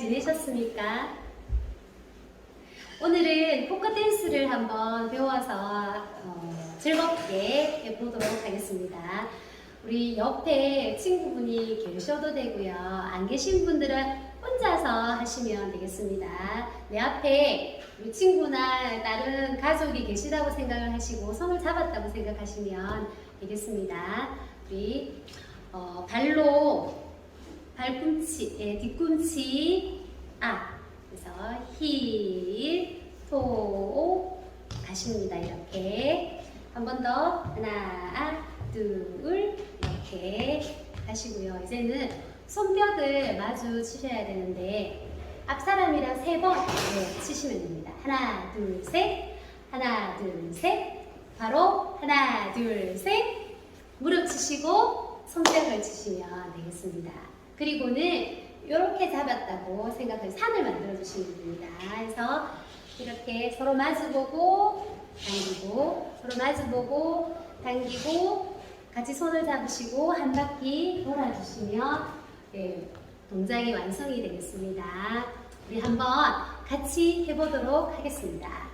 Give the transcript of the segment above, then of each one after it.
어떠셨습니까? 오늘은 포크 댄스를 한번 배워서 어, 즐겁게 해보도록 하겠습니다. 우리 옆에 친구분이 계셔도 되고요. 안 계신 분들은 혼자서 하시면 되겠습니다. 내 앞에 우리 친구나 다른 가족이 계시다고 생각을 하시고 손을 잡았다고 생각하시면 되겠습니다. 우리 어, 발로 발꿈치, 예, 뒤꿈치, 앞. 그래서 힐, 토, 가십니다. 이렇게. 한 번 더. 하나, 둘, 이렇게 하시고요. 이제는 손뼉을 마주 치셔야 되는데, 앞 사람이랑 세번 네, 치시면 됩니다. 하나, 둘, 셋. 하나, 둘, 셋. 바로 하나, 둘, 셋. 무릎 치시고 손뼉을 치시면 되겠습니다. 그리고는 이렇게 잡았다고 생각해서 산을 만들어 주시면 됩니다. 그래서 이렇게 서로 마주보고 당기고 서로 마주보고 당기고 같이 손을 잡으시고 한 바퀴 돌아주시면 네, 동작이 완성이 되겠습니다. 우리 한번 같이 해보도록 하겠습니다.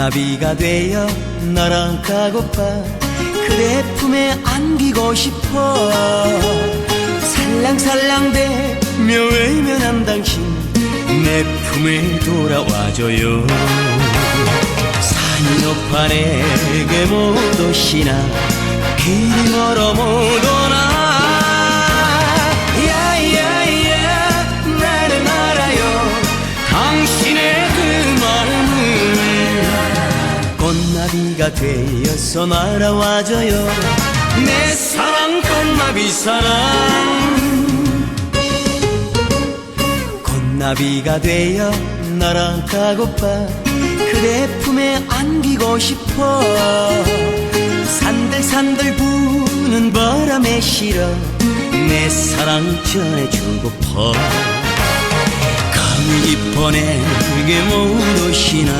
나비가 되어 너랑 가고파. 그대 품에 안기고 싶어. 살랑살랑대며 외면한 당신 내 품에 돌아와줘요. 산이 높아 내게 못 오시나 길이 멀어 못 오나 되어서 날아와줘요. 내 사랑 꽃나비 사랑. 꽃나비가 되어 날아가고파. 그대 품에 안기고 싶어. 산들산들 부는 바람에 실어 내 사랑 전해주고퍼 감이 깊어 내게 못 오시나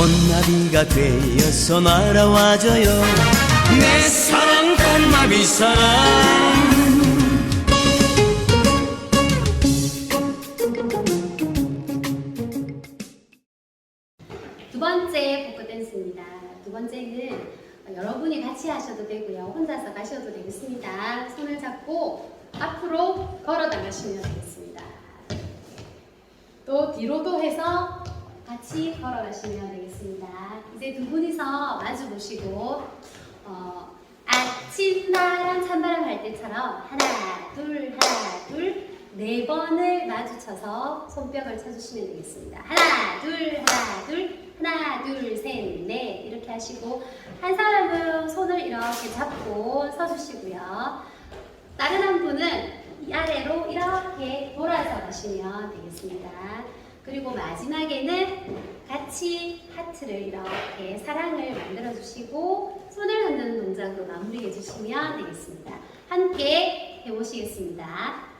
꽃나비가 되어서 날아와줘요 내 사랑 꽃나비 사랑 두 번째 복고 댄스입니다. 두 번째는 여러분이 같이 하셔도 되고요. 혼자서 가셔도 되겠습니다. 손을 잡고 앞으로 걸어 나가시면 되겠습니다. 또 뒤로도 해서 같이 걸어 가시면 되겠습니다. 이제 두 분이서 마주 보시고 어, 아침 바람 찬바람 할 때처럼 하나 둘 하나 둘 네 번을 마주쳐서 손뼉을 쳐주시면 되겠습니다. 하나 둘 하나 둘 하나 둘 셋 넷 이렇게 하시고 한 사람은 손을 이렇게 잡고 서주시고요. 다른 한 분은 이 아래로 이렇게 돌아서 가시면 되겠습니다. 그리고 마지막에는 같이 하트를 이렇게 사랑을 만들어 주시고 손을 흔드는 동작으로 마무리해 주시면 되겠습니다. 함께 해보시겠습니다.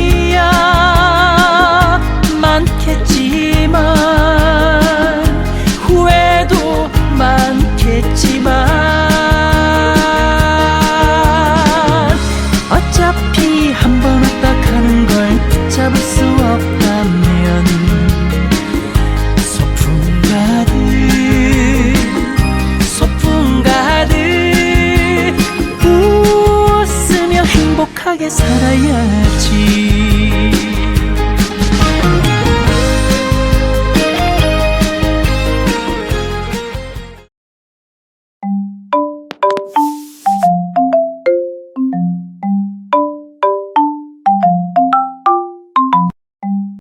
했지만 후회도 많겠지만 어차피 한 번 왔다 가는 걸 잡을 수 없다면 소풍 가득 소풍 가득 웃으며 행복하게 살아야지.